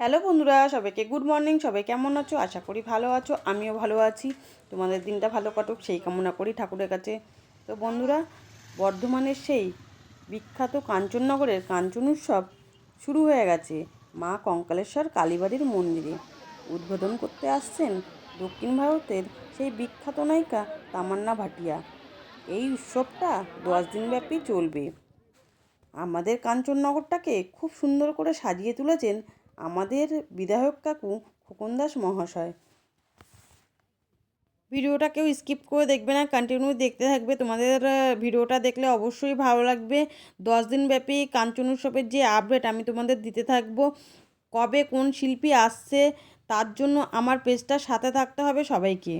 Hello বন্ধুরা, সবাইকে good morning. সবাই কেমন আছো? আশা করি ভালো আছো, আমিও ভালো আছি। তোমাদের দিনটা ভালো কাটুক, সেই কামনা করি ঠাকুরের কাছে। তো বন্ধুরা, বর্ধমানের সেই বিখ্যাত কাঞ্চননগরের কাঞ্চন উৎসব শুরু হয়ে গেছে মা কঙ্কালেশ্বর কালীবাড়ির মন্দিরে। উদ্বোধন করতে আসছেন দক্ষিণ ভারতের সেই বিখ্যাত নায়িকা তামান্না ভাটিয়া। এই উৎসবটা দশ দিনব্যাপী চলবে। আমাদের কাঞ্চননগরটাকে খুব সুন্দর করে সাজিয়ে তুলেছেন আমাদের বিধায়ক কাকু খোকন দাস মহাশয়। ভিডিওটা কেউ স্কিপ করে দেখবে না কন্টিনিউ দেখতে থাকবে। তোমাদের ভিডিওটা দেখলে অবশ্যই ভালো লাগবে। দশ দিনব্যাপী কাঞ্চন উৎসবের যে আপডেট আমি তোমাদের দিতে থাকব, কবে কোন শিল্পী আসছে, তার জন্য আমার পেজটা সাথে থাকতে হবে সবাইকে।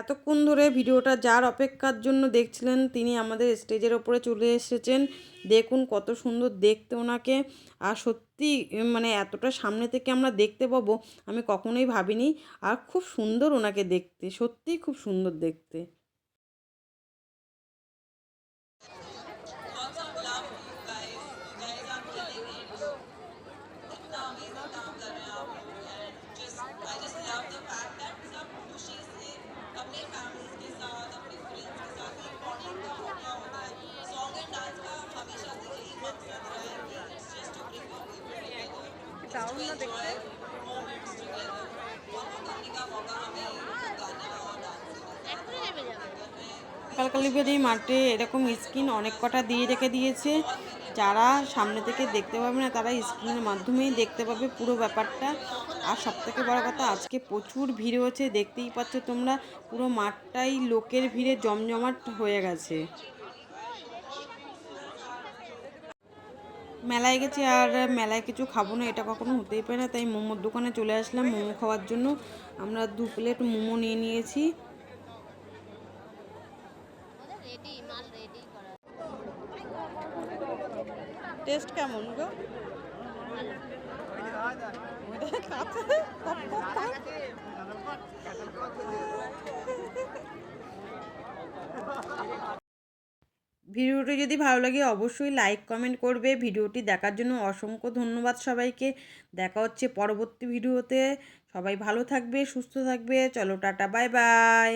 এতক্ষণ ধরে ভিডিওটা যার অপেক্ষার জন্য দেখছিলেন তিনি আমাদের স্টেজের ওপরে চলে এসেছেন। দেখুন কত সুন্দর দেখতে ওনাকে। আর সত্যি মানে এতটা সামনে থেকে আমরা দেখতে পাবো, আমি কখনোই ভাবিনি। আর খুব সুন্দর ওনাকে দেখতে, সত্যিই খুব সুন্দর দেখতে। কালকালিবাড়ি মাঠে এরকম স্ক্রিন অনেক কটা দিয়ে রেখে দিয়েছে। যারা সামনে থেকে দেখতে পাবে না, তারা স্ক্রিনের মাধ্যমেই দেখতে পাবে পুরো ব্যাপারটা। আর সবথেকে বড় কথা, আজকে প্রচুর ভিড় হয়েছে, দেখতেই পাচ্ছ তোমরা, পুরো মাঠটাই লোকের ভিড়ে জমজমাট হয়ে গেছে। মেলায় গেছি আর মেলায় কিছু খাব না এটা কখনো হতেই পারে না। তাই মোমোর দোকানে চলে আসলাম মোমো খাওয়ার জন্য। আমরা দু প্লেট মোমো নিয়ে নিয়েছি। টেস্ট কেমন গো? ভিডিওটি যদি ভালো লাগে অবশ্যই লাইক, কমেন্ট করবে। ভিডিওটি দেখার জন্য অসংখ্য ধন্যবাদ সবাইকে। দেখা হচ্ছে পরবর্তী ভিডিওতে। সবাই ভালো থাকবে, সুস্থ থাকবে। চলো টাটা, বাই বাই।